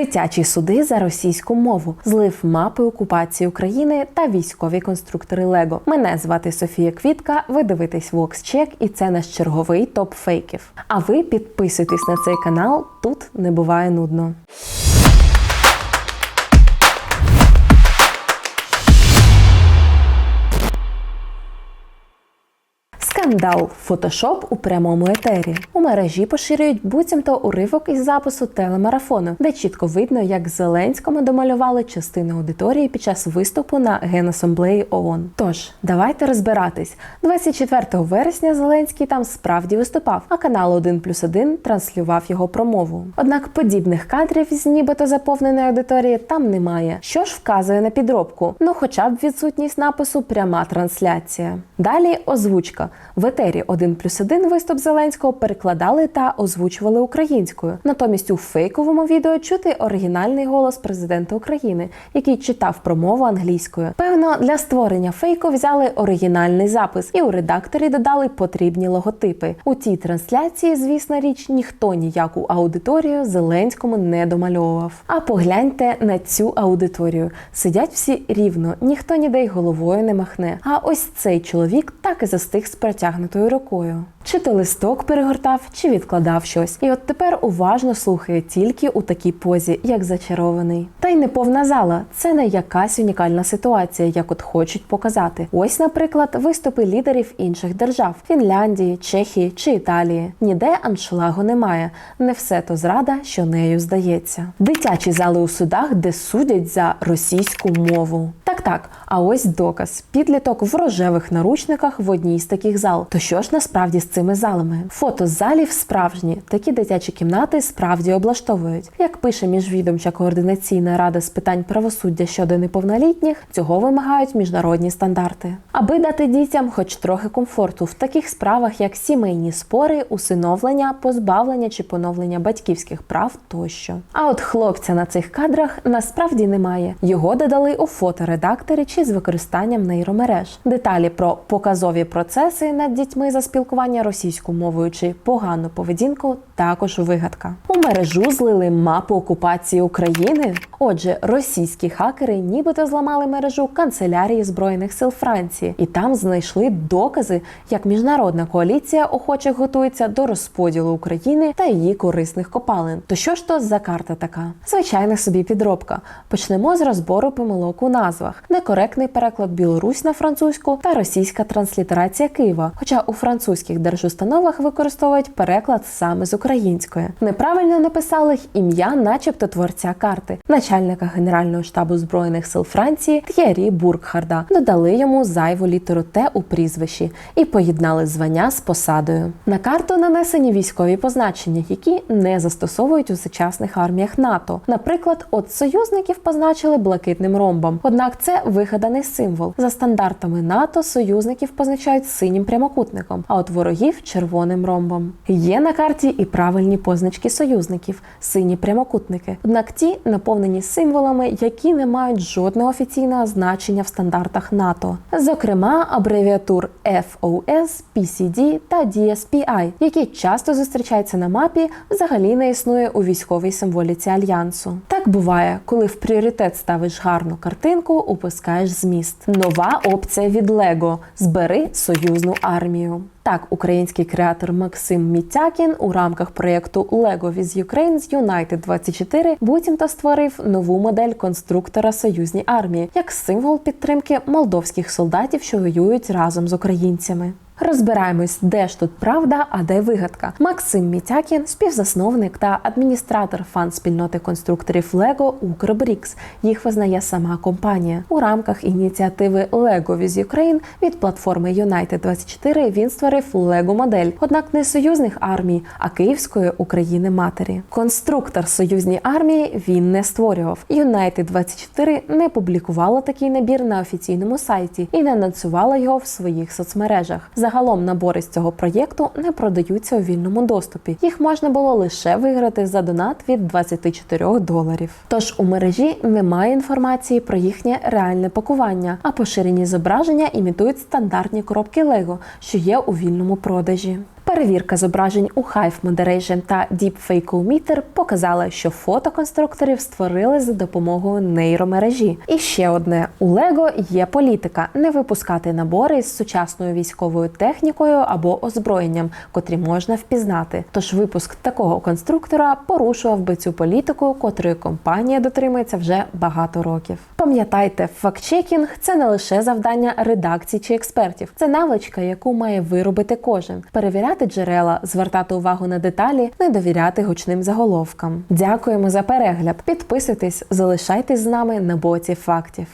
дитячі суди за російську мову, злив мапи окупації України та військові конструктори Лего. Мене звати Софія Квітка. Ви дивитесь VoxCheck і це наш черговий топ фейків. А ви підписуйтесь на цей канал. Тут не буває нудно. Скандал фотошоп у прямому етері. У мережі поширюють буцімто уривок із запису телемарафону, де чітко видно, як Зеленському домалювали частину аудиторії під час виступу на генасамблеї ООН. Тож давайте розбиратись. 24 вересня Зеленський там справді виступав, а канал 1 плюс 1 транслював його промову. Однак подібних кадрів з нібито заповненої аудиторії там немає, що ж вказує на підробку. Ну, хоча б відсутність напису пряма трансляція. Далі озвучка. В етері 1 плюс 1 виступ Зеленського перекладали та озвучували українською. Натомість у фейковому відео чути оригінальний голос президента України, який читав промову англійською. Певно, для створення фейку взяли оригінальний запис і у редакторі додали потрібні логотипи. У цій трансляції, звісна річ, ніхто ніяку аудиторію Зеленському не домальовував. А погляньте на цю аудиторію. Сидять всі рівно, ніхто ніде й головою не махне. А ось цей чоловік так і застиг з протягнутою рукою. Чи то листок перегортав, чи відкладав щось. І от тепер уважно слухає тільки у такій позі, як зачарований. Та й не повна зала. Це не якась унікальна ситуація, як от хочуть показати. Ось, наприклад, виступи лідерів інших держав Фінляндії, Чехії чи Італії. Ніде аншлагу немає. Не все то зрада, що нею здається. Дитячі зали у судах, де судять за російську мову. Так. А ось доказ: підліток в рожевих наручниках в одній з таких зал. То що ж насправді з цими залами? Фото з залів справжні. Такі дитячі кімнати справді облаштовують. Як пише міжвідомча координаційна рада з питань правосуддя щодо неповнолітніх, цього вимагають міжнародні стандарти. Аби дати дітям хоч трохи комфорту в таких справах, як сімейні спори, усиновлення, позбавлення чи поновлення батьківських прав тощо. А от хлопця на цих кадрах насправді немає. Його додали у фоторедакторі чи з використанням нейромереж. Деталі про показові процеси над дітьми за спілкування російською мовою чи погану поведінку також вигадка. У мережу злили мапу окупації України. Отже, російські хакери нібито зламали мережу канцелярії збройних сил Франції, і там знайшли докази, як міжнародна коаліція охочих готується до розподілу України та її корисних копалин. То що ж то за карта така? Звичайна собі підробка. Почнемо з розбору помилок у назвах: некоректний переклад Білорусь на французьку та російська транслітерація Києва. Хоча у французьких держустановах використовують переклад саме з української. Неправильно написали ім'я, начебто творця карти, начальника Генерального штабу збройних сил Франції Т'єрі Буркхарда. Додали йому зайву літеру Т у прізвищі і поєднали звання з посадою. На карту нанесені військові позначення, які не застосовують у сучасних арміях НАТО. Наприклад, от союзників позначили блакитним ромбом. Однак це вигаданий символ. За стандартами НАТО союзників позначають синім прямокутником, а от ворогів червоним ромбом. Є на карті і правильні позначки союзників сині прямокутники. Однак ті наповнені символами, які не мають жодного офіційного значення в стандартах НАТО, зокрема абревіатур FOS, PCD та DSPI, які часто зустрічаються на мапі, взагалі не існує у військовій символіці альянсу. Так буває, коли в пріоритет ставиш гарну картинку, упускаєш зміст. Нова опція від Lego – збери союзну армію. Так, український креатор Максим Мітякін у рамках проєкту Lego with Ukraine з United 24 буцімто створив нову модель конструктора союзній армії як символ підтримки молдовських солдатів, що воюють разом з українцями. Розбираємось, де ж тут правда, а де вигадка. Максим Мітякін, співзасновник та адміністратор фан-спільноти конструкторів Lego Укрбрікс. Їх визнає сама компанія. У рамках ініціативи Lego with Ukraine від платформи United 24 він створив Lego модель, однак не союзних армій, а Київської України матері. Конструктор союзній армії він не створював. United 24 не публікувала такий набір на офіційному сайті і не анонсувала його в своїх соцмережах. Загалом набори з цього проєкту не продаються у вільному доступі. Їх можна було лише виграти за донат від 24 доларів. Тож у мережі немає інформації про їхнє реальне пакування, а поширені зображення імітують стандартні коробки Лего, що є у вільному продажі. Перевірка зображень у Hive Moderation та Deepfake Meter показала, що фото конструкторів створили за допомогою нейромережі. І ще одне у Lego є політика не випускати набори з сучасною військовою технікою або озброєнням, котрі можна впізнати. Тож випуск такого конструктора порушував би цю політику, котрої компанія дотримується вже багато років. Пам'ятайте, фактчекінг це не лише завдання редакцій чи експертів, це навичка, яку має виробити кожен, перевіряти джерела, звертати увагу на деталі, не довіряти гучним заголовкам. Дякуємо за перегляд! Підписуйтесь, залишайтесь з нами на боці фактів.